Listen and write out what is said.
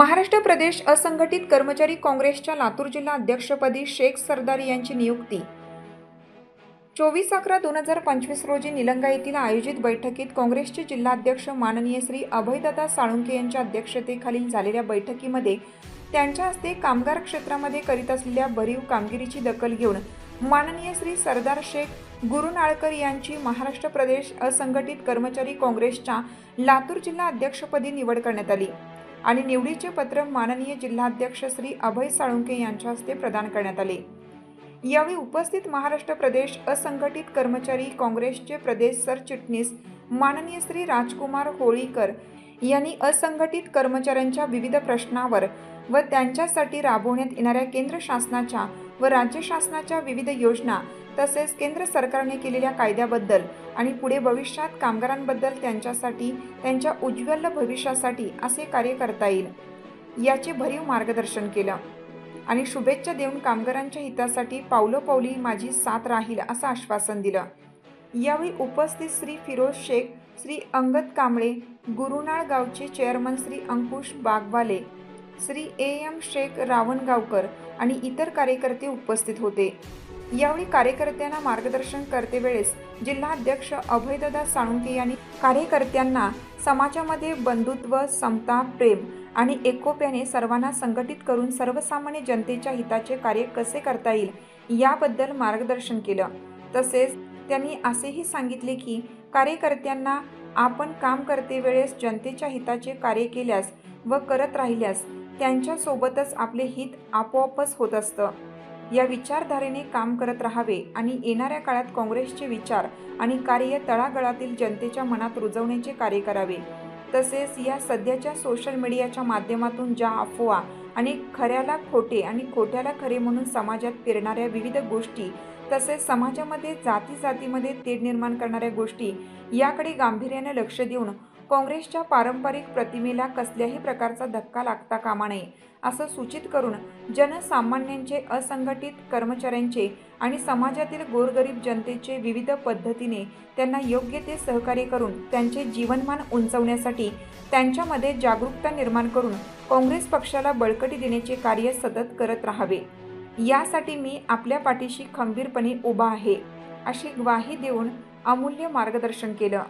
महाराष्ट्र प्रदेश असंघटित कर्मचारी काँग्रेसच्या लातूर जिल्हा अध्यक्षपदी शेख सरदार यांची नियुक्ती. चोवीस अकरा दोन हजार पंचवीस रोजी निलंगा येथील आयोजित बैठकीत काँग्रेसचे जिल्हाध्यक्ष माननीय श्री अभयदादा साळुंके यांच्या अध्यक्षतेखालील झालेल्या बैठकीमध्ये त्यांच्या हस्ते कामगार क्षेत्रामध्ये करीत असलेल्या भरीव कामगिरीची दखल घेऊन माननीय श्री सरदार शेख गुरुनाळकर यांची महाराष्ट्र प्रदेश असंघटित कर्मचारी काँग्रेसच्या लातूर जिल्हा अध्यक्षपदी निवड करण्यात आली. आणि निवडीचे पत्र माननीय जिल्हाध्यक्ष श्री अभय साळुंके यांच्या हस्ते प्रदान करण्यात आले. यावेळी उपस्थित महाराष्ट्र प्रदेश असंघटित कर्मचारी काँग्रेसचे प्रदेश सरचिटणीस माननीय श्री राजकुमार होळीकर यांनी असंघटित कर्मचाऱ्यांच्या विविध प्रश्नावर व त्यांच्यासाठी राबवण्यात येणाऱ्या केंद्र शासनाच्या व राज्य शासनाच्या विविध योजना तसेच केंद्र सरकारने केलेल्या कायद्याबद्दल आणि पुढे भविष्यात कामगारांबद्दल त्यांच्यासाठी त्यांच्या उज्ज्वल भविष्यासाठी असे कार्य करता येईल याचे भरीव मार्गदर्शन केलं. आणि शुभेच्छा देऊन कामगारांच्या हितासाठी पावलोपावली माझी साथ राहील असं आश्वासन दिलं. यावेळी उपस्थित श्री फिरोज शेख श्री अंगद कांबळे गुरुनाळ गावचे chairman Shri Ankush Bagwale Shri A M Shaikh Ravangaonkar आणि इतर कार्यकर्ते उपस्थित होते. यावेळी कार्यकर्त्यांना मार्गदर्शन करते वेळेस जिल्हाध्यक्ष अभयदादा साळुंके यांनी कार्यकर्त्यांना समाजामध्ये बंधुत्व समता प्रेम आणि एकोप्याने सर्वांना संघटित करून सर्वसामान्य जनतेच्या हिताचे कार्य कसे करता येईल याबद्दल मार्गदर्शन केलं. तसेच त्यांनी असेही सांगितले की कार्यकर्त्यांना आपण काम करते वेळेस जनतेच्या हिताचे कार्य केल्यास व करत राहिल्यास त्यांच्यासोबतच आपले हित आपोआपच होत असतं. या विचारधारेने काम करत राहावे आणि येणाऱ्या काळात काँग्रेसचे विचार आणि कार्य तळागळातील जनतेच्या मनात रुजवण्याचे कार्य करावे. तसेच या सध्याच्या सोशल मीडियाच्या माध्यमातून ज्या अफवा आणि खऱ्याला खोटे आणि खोट्याला खरे म्हणून समाजात फिरणाऱ्या विविध गोष्टी तसेच समाजामध्ये जाती जातीमध्ये तेढ निर्माण करणाऱ्या गोष्टी याकडे गांभीर्याने लक्ष देऊन काँग्रेसच्या पारंपरिक प्रतिमेला कसल्याही प्रकारचा धक्का लागता कामा नये असं सूचित करून जनसामान्यांचे असंघटित कर्मचाऱ्यांचे आणि समाजातील गोरगरीब जनतेचे विविध पद्धतीने त्यांना योग्य ते सहकार्य करून त्यांचे जीवनमान उंचवण्यासाठी त्यांच्यामध्ये जागरूकता निर्माण करून काँग्रेस पक्षाला बळकटी देण्याचे कार्य सतत करत राहावे. यासाठी मी आपल्या पाठीशी खंबीरपणे उभा आहे अशी ग्वाही देऊन अमूल्य मार्गदर्शन केलं.